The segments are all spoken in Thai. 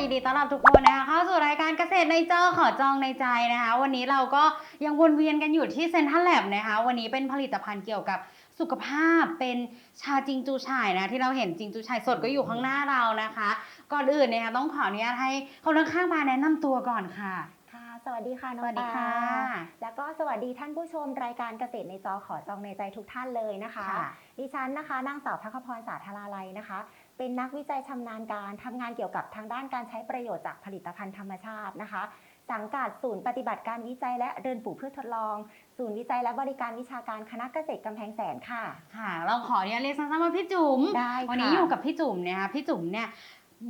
ต้อนรับทุกคนนะคะเข้าสู่รายการเกษตรในจอขอจองในใจนะคะ วันนี้เราก็ยังวนเวียนกันอยู่ที่เซนทรัลแลบนะคะ วันนี้เป็นผลิตภัณฑ์เกี่ยวกับสุขภาพเป็นชาจิงจูฉ่ายนะที่เราเห็นจิงจูฉ่ายสดก็อยู่ข้างหน้าเรานะคะ ก่อนอื่นเนี่ยต้องขออนุญาตให้คนข้างๆมาแนะนำตัวก่อนค่ะ ค่ะ สวัสดีค่ะน้องสวัสดีค่ะ ปาแล้วก็สวัสดีท่านผู้ชมรายการเกษตรในจอขอจองในใจทุกท่านเลยนะคะค่ะดิฉันนะคะนางสาวพักขพรสาธาราลัยนะคะ เป็นนักวิจัยชำนาญการทำงานเกี่ยวกับทางด้านการใช้ประโยชน์จากผลิตภัณฑ์ธรรมชาตินะคะ สังกัดศูนย์ปฏิบัติการวิจัยและเรือนปลูกพืชทดลอง ศูนย์วิจัยและบริการวิชาการคณะเกษตรกำแพงแสนค่ะ ค่ะ เราขออนุญาตเรียกสั้นๆว่าพี่จุ๋มได้ค่ะ วันนี้อยู่กับพี่จุ๋มเนี่ยค่ะพี่จุ๋มเนี่ย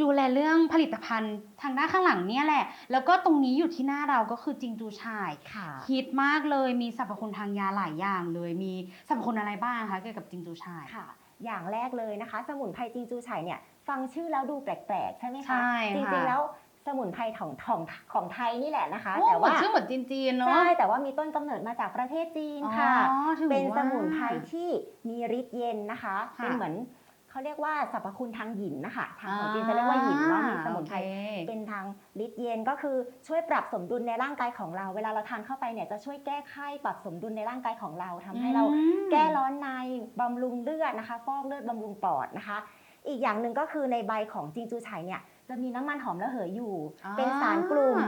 ดูแลเรื่องผลิตภัณฑ์ทางด้านข้างหลังเนี่ยแหละ แล้วก็ตรงนี้อยู่ที่หน้าเราก็คือจิงจูฉ่ายค่ะฮิตมากเลยมีสรรพคุณทางยาหลายอย่างเลย มีสรรพคุณอะไรบ้างคะเกี่ยวกับจิงจูฉ่ายค่ะ อย่างแรกเลยนะคะ สมุนไพรจิงจูไฉเนี่ยฟังชื่อแล้วดูแปลกๆใช่ไหมคะใช่จค่ะริงๆแล้วสมุนไพรของของของไทยนี่แหละนะคะโอ้แต่เหมือนว่าชื่อเหมือนจีนๆเนาะใช่แต่ว่ามีต้นกำเนิดมาจากประเทศจีนค่ะอ๋อถือว่าเป็นสมุนไพรที่มีฤทธิ์เย็นนะคะค่ะเป็นเหมือน เขาเรียกว่าสรรพคุณทางหยินนะคะทางของจีนจะเรียกว่าหยินว่ามีสมุนไพรโอเคเป็นทางฤทธิ์เย็นก็คือช่วยปรับสมดุลในร่างกายของเรา เวลาเราทานเข้าไปเนี่ยจะช่วยแก้ไข้ปรับสมดุลในร่างกายของเราทำให้เราอืมแก้ร้อนในบำรุงเลือดนะคะ ฟอกเลือดบำรุงปอดนะคะ อีกอย่างหนึ่งก็คือในใบของจิงจูไฉเนี่ยจะมีน้ำมันหอมระเหยอยู่อ่าเป็นสารกลุ่ม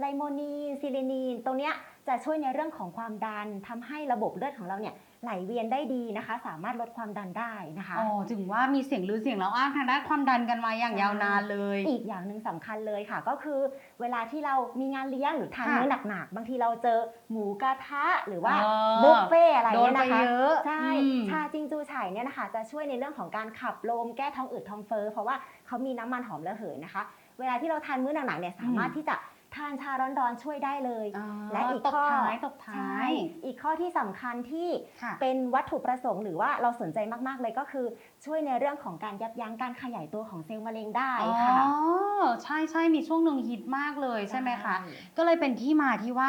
ไลโมนีนซิลินีนตรงเนี้ยจะช่วยในเรื่องของความดันทำให้ระบบเลือดของเราเนี่ย ไหลเวียนได้ดีนะคะ สามารถลดความดันได้นะคะอ๋อถึงว่ามีเสียงลือเสียงเล่าอ้างทางด้านความดันกันมาอย่างยาวนานเลย อีกอย่างหนึ่งสำคัญเลยค่ะ ก็คือ เวลาที่เรามีงานเลี้ยงหรือทานค่ะมื้อหนักๆบางทีเราเจอหมูกระทะหรือว่าอ๋อบุฟเฟ่อะไรโดนเนี่ยไปนะคะเยอะใช่อืมชาจิงจูไฉเนี่ยนะคะ จะช่วยในเรื่องของการขับลมแก้ท้องอืดท้องเฟ้อเพราะว่าเขามีน้ำมันหอมระเหยนะคะ เวลาที่เราทานมื้อหนักๆเนี่ยสามารถอืมที่จะ ทานชาร้อนๆช่วยได้เลยอ๋อและอีกตบข้อท้ายตบใช่ท้าย อีกข้อที่สำคัญที่ค่ะเป็นวัตถุประสงค์หรือว่าเราสนใจมากๆเลยก็คือช่วยในเรื่องของการยับยั้งการขยายตัวของเซลล์มะเร็งได้อ๋อค่ะใช่ใช่มีช่วงหนึ่งฮิตมากเลยใช่ไหมคะใช่ก็เลยเป็นที่มาที่ว่า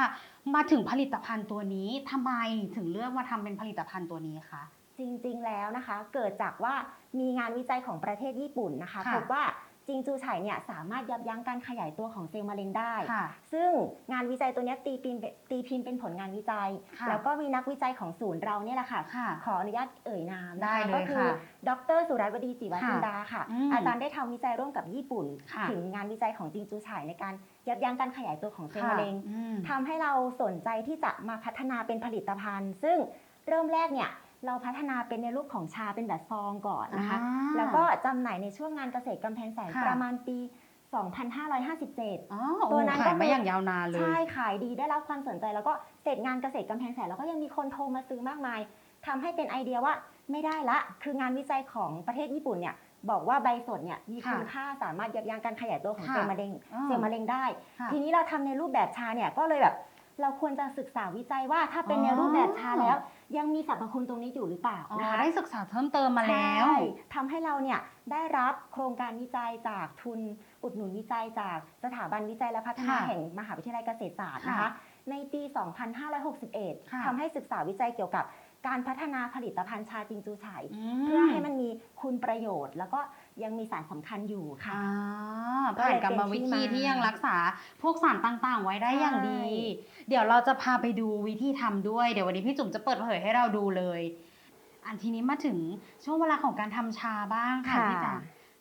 มาถึงผลิตภัณฑ์ตัวนี้ทำไมถึงเลือกมาทำเป็นผลิตภัณฑ์ตัวนี้คะจริงๆแล้วนะคะ เกิดจากว่ามีงานวิจัยของประเทศญี่ปุ่นนะคะค่ะพบว่า จิงจูไฉเนี่ยสามารถยับยั้งการขยายตัวของเซลล์มะเร็งได้ ค่ะ ซึ่งงานวิจัยตัวเนี้ยตีพิมพ์เป็นตีพิมพ์เป็นผลงานวิจัย ค่ะแล้วก็มีนักวิจัยของศูนย์เราเนี่ยแหละค่ะ ค่ะขออนุญาตเอ่ยนามนะได้คะเลยก็คืค่ะดรสุรัตน์วดีจิวจินดาค่ะ อืมอาจารย์ได้ทำวิจัยร่วมกับญี่ปุ่น ค่ะ ถึงงานวิจัยของจิงจูไฉในการยับยั้งการขยายตัวของเซลล์มะเร็ง อืม ทำให้เราสนใจที่จะมาพัฒนาเป็นผลิตภัณฑ์ ซึ่งเริ่มแรกเนี่ย เราพัฒนาเป็นในรูปของชาเป็นแบบซองก่อนนะคะ อ่า แล้วก็จำหน่ายในช่วงงานเกษตรกำแพงแสนค่ะ ประมาณปี 2557 อ๋อตัตัววนั้นั้นนขายก็มาคืออย่างยาวนานเลย ใช่ขายดีได้รับความสนใจ แล้วก็เสร็จงานเกษตรกำแพงแสนแล้วก็ยังมีคนโทรมาซื้อมากมายทำให้เป็นไอเดียว่าไม่ได้ละ คืองานวิจัยของประเทศญี่ปุ่นเนี่ยบอกว่าใบสดเนี่ยมีค่ะคุณค่าสามารถยับยั้งการขยายตัวของค่ะเซลล์มะเร็งอ๋อเซลล์มะเร็งได้ ค่ะ ทีนี้เราทำในรูปแบบชาเนี่ยก็เลยแบบ เราควรจะศึกษาวิจัยว่าถ้าเป็นในรูปแบบชาแล้ว ยังมีสรรพคุณตรงนี้อยู่หรือเปล่าอ๋อนะคะได้ศึกษาเพิ่มเติมมาแล้วใช่ทำให้เราเนี่ยได้รับโครงการวิจัยจากทุนอุดหนุนวิจัยจากสถาบันวิจัยและพัฒนาค่ะแห่งมหาวิทยาลัยเกษตรศาสตร์นะคะค่ะในปีค่ะ2561ทำให้ศึกษาวิจัยเกี่ยวกับ การพัฒนาผลิตภัณฑ์ชาจิงจูไฉมเพื่อให้มันมีคุณประโยชน์ แล้วก็ยังมีสารสำคัญอยู่ค่ะอ่าผ่านกรรมวิธีก็เลยเป็นที่มาที่ยังรักษาพวกสารต่างๆ ไว้ได้อย่างดีใช่เดี๋ยวเราจะพาไปดูวิธีทำด้วยเดี๋ยววันนี้พี่จุ๋มจะเปิดเผยให้เราดูเลย อันทีนี้มาถึงช่วงเวลาของการทำชาบ้างค่ะพี่จ๋า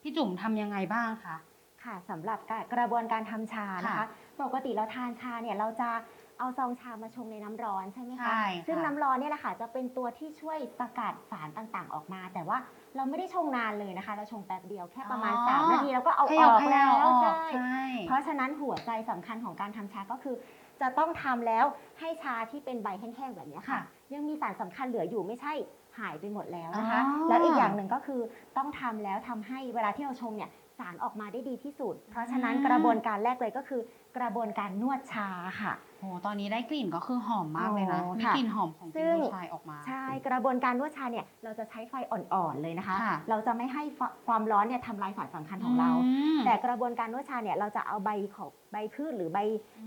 พี่จุ๋มทำยังไงบ้างคะค่ะสำหรับการกระบวนการทำชานะคะค่ะปกติเราทานชาเนี่ยเราจะ เอาซองชามาชงในน้ำร้อนใช่ไหมคะ ใช่ค่ะ ซึ่งน้ำร้อนเนี่ยแหละค่ะจะเป็นตัวที่ช่วยสกัดสารต่างๆ ออกมา แต่ว่าเราไม่ได้ชงนานเลยนะคะ เราชงแป๊บเดียวแค่ประมาณอ๋อ3นาทีแล้วก็เอาขอยับอกขยัแล้บวออกใช่ ใช่ เพราะฉะนั้นหัวใจสำคัญของการทำชาก็คือ จะต้องทำแล้วให้ชาที่เป็นใบแห้งๆแบบเนี้ยค่ะค่ะ ยังมีสารสำคัญเหลืออยู่ไม่ใช่หายไปหมดแล้วนะคะ อ๋อ แล้วอีกอย่างหนึ่งก็คือต้องทำแล้วทำให้เวลาที่เราชงเนี่ย สารออกมาได้ดีที่สุด เพราะฉะนั้นอืมกระบวนการแรกเลยก็คือกระบวนการนวดชาค่ะโหตอนนี้ได้กลิ่นก็คือหอมมากเลยนะ โอ้มีค่ะ กลิ่นหอมของซึ่จิงงจูชายออกมา ใช่กระบวนการนวดชาเนี่ยเราจะใช้ไฟอ่อนๆเลยนะคะ ค่ะ เราจะไม่ให้ฟความร้อนเนี่ยทำลายสารสำคัญของเรา ม แต่กระบวนการนวดชาเนี่ยเราจะเอาใบของใบพืชหรือใบ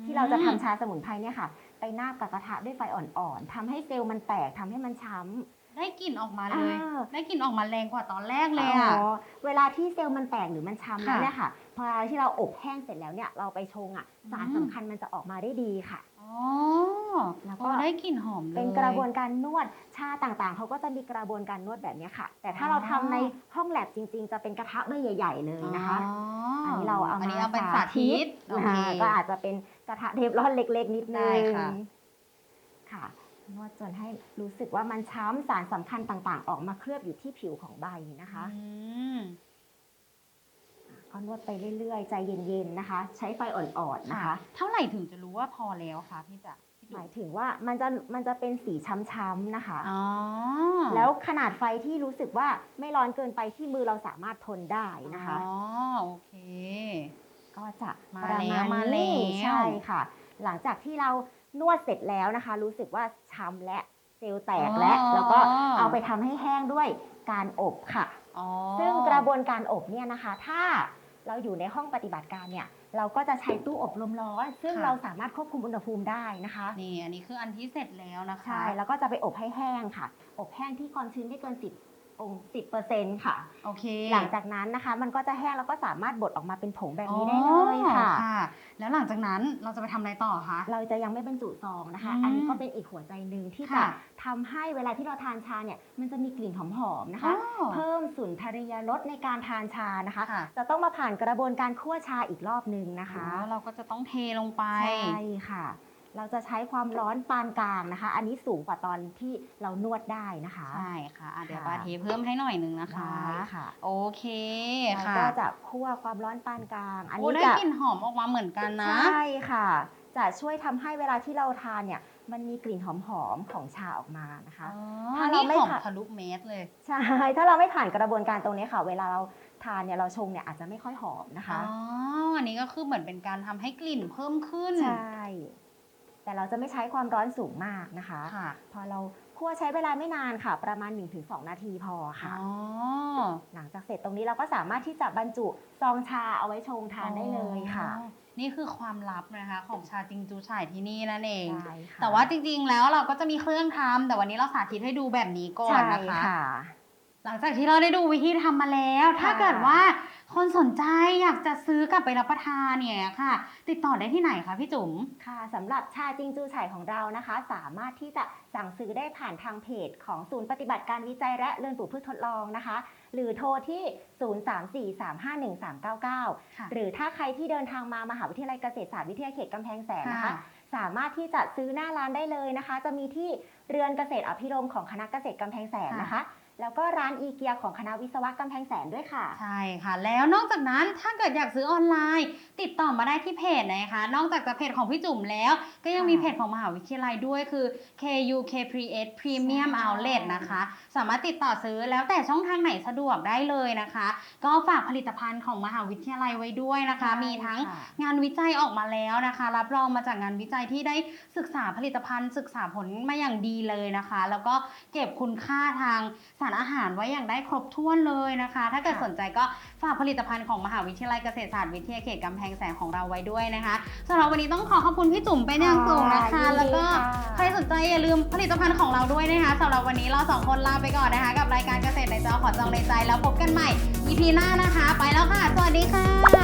ที่เราจะทำชาสมุนไพรเนี่ยค่ะ ไปนาบกับกระทะด้วยไฟอ่อนๆทำให้เซลล์มันแตกทำให้มันช้ำ ได้กลิ่นออกมาเลย อ่า ได้กลิ่นออกมาแรงกว่าตอนแรกเลยอะ อ๋อเวลาที่เซลล์มันแตกหรือมันช้ำแล้วค่ะเนี่ยค่ะ พอเวลาที่เราอบแห้งเสร็จแล้วเนี่ยเราไปชงอะสารอืม สำคัญมันจะออกมาได้ดีค่ะ อ๋อแล้วก็ โอ้ได้กลิ่นหอมเลย เป็นกระบวนการนวดชาต่างๆ เขาก็จะมีกระบวนการนวดแบบเนี้ยค่ะ แต่ถ้าเราทำในห้องแลบจริง ๆ จะเป็นกระทะใบใหญ่ๆเลยนะคะอ๋ออัอันนี้เราเอาอันมานี้เอาเป็นสาธิต โอเค อ่าก็อาจจะเป็นกระทะเทฟลอนเล็ก ๆ นิดนึได้งค่ะ ค่ะ นวดจนให้รู้สึกว่ามันช้ำสารสำคัญต่างๆ ออกมาเคลือบอยู่ที่ผิวของใบนะคะอืมก็นวดไปเรื่อยๆ ใจเย็นๆนะคะ ใช้ไฟอ่อนๆนะคะ เท่าไหร่ถึงจะรู้ว่าพอแล้วคะพี่จ๋าพี่หจุ๋มายถึงว่ามันจะมันจะเป็นสีช้ำๆนะคะอ๋อแล้วขนาดไฟที่รู้สึกว่าไม่ร้อนเกินไปที่มือเราสามารถทนได้นะคะอ๋อโอเค ก็จะมาประแล้วมาณมาแล้นี้วใช่ค่ะ หลังจากที่เรานวดเสร็จแล้วนะคะ รู้สึกว่าช้ำและเซลล์แตกแล้วอ๋อ แล้วก็เอาไปทำให้แห้งด้วยการอบค่ะ อ๋อ ซึ่งกระบวนการอบเนี่ยนะคะ ถ้าเราอยู่ในห้องปฏิบัติการเนี่ย เราก็จะใช้ตู้อบลมร้อน ซึ่งเราสามารถควบคุมอุณหภูมิได้นะคะนี่อันนี้คืออันที่เสร็จแล้วนะคะ ใช่แล้วก็จะไปอบให้แห้งค่ะ อบแห้งที่ความชื้นไม่เกิน 10 องสิบเปอร์เซ็นต์ค่ะ โอเคหลังจากนั้นนะคะ มันก็จะแห้งแล้วก็สามารถบดออกมาเป็นผงแบบนี้ได้เลยค่ะอ๋อค่ะแล้วหลังจากนั้นเราจะไปทำอะไรต่อคะเราจะยังไม่บรรจุซองนะคะอืมอันนี้ก็เป็นอีกหัวใจหนึ่งที่จะค่ะทำให้เวลาที่เราทานชาเนี่ยมันจะมีกลิ่นหอมๆนะคะอ๋อเพิ่มสุนทรียรสในการทานชานะคะค่ะจะต้องมาผ่านกระบวนการคั่วชาอีกรอบหนึ่งนะคะอ๋อเราก็จะต้องเทลงไปใช่ค่ะ เราจะใช้ความร้อนปานกลางนะคะ อันนี้สูงกว่าตอนที่เรานวดได้นะคะ ใช่ค่ะอะเดี๋ยวค่ะปาเทเพิ่มให้หน่อยหนึ่งนะคะ ได้ค่ะ โอเคเราค่ะก็จะคั่วความร้อนปานกลาง อันโอ้นี้ได้จะกลิ่นหอมออกมาเหมือนกันนะ ใช่ค่ะ จะช่วยทำให้เวลาที่เราทานเนี่ย มันมีกลิ่นหอมๆของชาออกมานะคะ อ๋อถ้าเรานี่ไม่หอมค่ะทะลุเมตรเลย ใช่ ถ้าเราไม่ผ่านกระบวนการตรงนี้ค่ะ เวลาเราทานเนี่ยเราชงเนี่ยอาจจะไม่ค่อยหอมนะคะอ๋ออันนี้ก็คือเหมือนเป็นการทำให้กลิ่นเพิ่มขึ้น ใช่ แต่เราจะไม่ใช้ความร้อนสูงมากนะคะ ค่ะพอเราคั่วใช้เวลาไม่นานค่ะ ประมาณ 1-2 นาทีพอค่ะ อ๋อ หลังจากเสร็จตรงนี้เราก็สามารถที่จะบรรจุซองชาเอาไว้ชงทานได้เลยค่ะอ๋อนี่คือความลับนะคะของชาจิงจูฉ่ายที่นี่นั่นเองใช่ค่ะแต่ว่าจริงๆ แล้วเราก็จะมีเครื่องทำแต่วันนี้เราสาธิตให้ดูแบบนี้ก่อนใช่นะคะ ค่ะ หลังจากที่เราได้ดูวิธีทำมาแล้ว ถ้าค่ะเกิดว่า คนสนใจอยากจะซื้อกลับไปรับประทานเนี่ยค่ะ ติดต่อได้ที่ไหนคะพี่จุ๋ม ค่ะสำหรับชาจิงจูไฉของเรานะคะ สามารถที่จะสั่งซื้อได้ผ่านทางเพจของศูนย์ปฏิบัติการวิจัยและเรือนปลูกพืชทดลองนะคะ หรือโทรที่ 0343511399ค่ะหรือถ้าใครที่เดินทางมามหาวิทยาลัยเกษตรศาสตร์วิทยาเขตกำแพงแสนนะคะ สามารถที่จะซื้อหน้าร้านได้เลยนะคะ จะมีที่เรือนเกษตรอภิรมย์ของคณะเกษตรกำแพงแสนนะคะ แล้วก็ร้านอีเกียของคณะวิศวะกำแพงแสนด้วยค่ะ ใช่ค่ะ แล้วนอกจากนั้นถ้าเกิดอยากซื้อออนไลน์ ติดต่อมาได้ที่เพจนะคะ นอกจากจะเพจของพี่จุ๋มแล้ว ก็ยังมีเพจของมหาวิทยาลัยด้วยคือ KUK Create Premium ใช่ Outlet นะคะ สามารถติดต่อซื้อแล้วแต่ช่องทางไหนสะดวกได้เลยนะคะ ก็ฝากผลิตภัณฑ์ของมหาวิทยาลัยไว้ด้วยนะคะ มีทั้งค่ะงานวิจัยออกมาแล้วนะคะ รับรองมาจากงานวิจัยที่ได้ศึกษาผลิตภัณฑ์ ศึกษาผลมาอย่างดีเลยนะคะ แล้วก็เก็บคุณค่าทางสารอาหารไว้อย่างได้ครบถ้วนเลยนะคะ ถ้าเกิดค่ะสนใจก็ฝากผลิตภัณฑ์ของมหาวิทยาลัยเกษตรศาสตร์วิทยาเขตกำแพงแสนของเราไว้ด้วยนะคะสำหรับวันนี้ต้องขอขอบคุณพี่จุ๋มเป็นอย่างสูงนะคะยินดีแล้วก็ค่ะใครสนใจอย่าลืมผลิตภัณฑ์ของเราด้วยนะคะสำหรับวันนี้เราสองคนลาไปก่อนนะคะ กับรายการเกษตรในจอขอจองในใจแล้วพบกันใหม่ EP หน้านะคะ ไปแล้วค่ะ สวัสดีค่ะ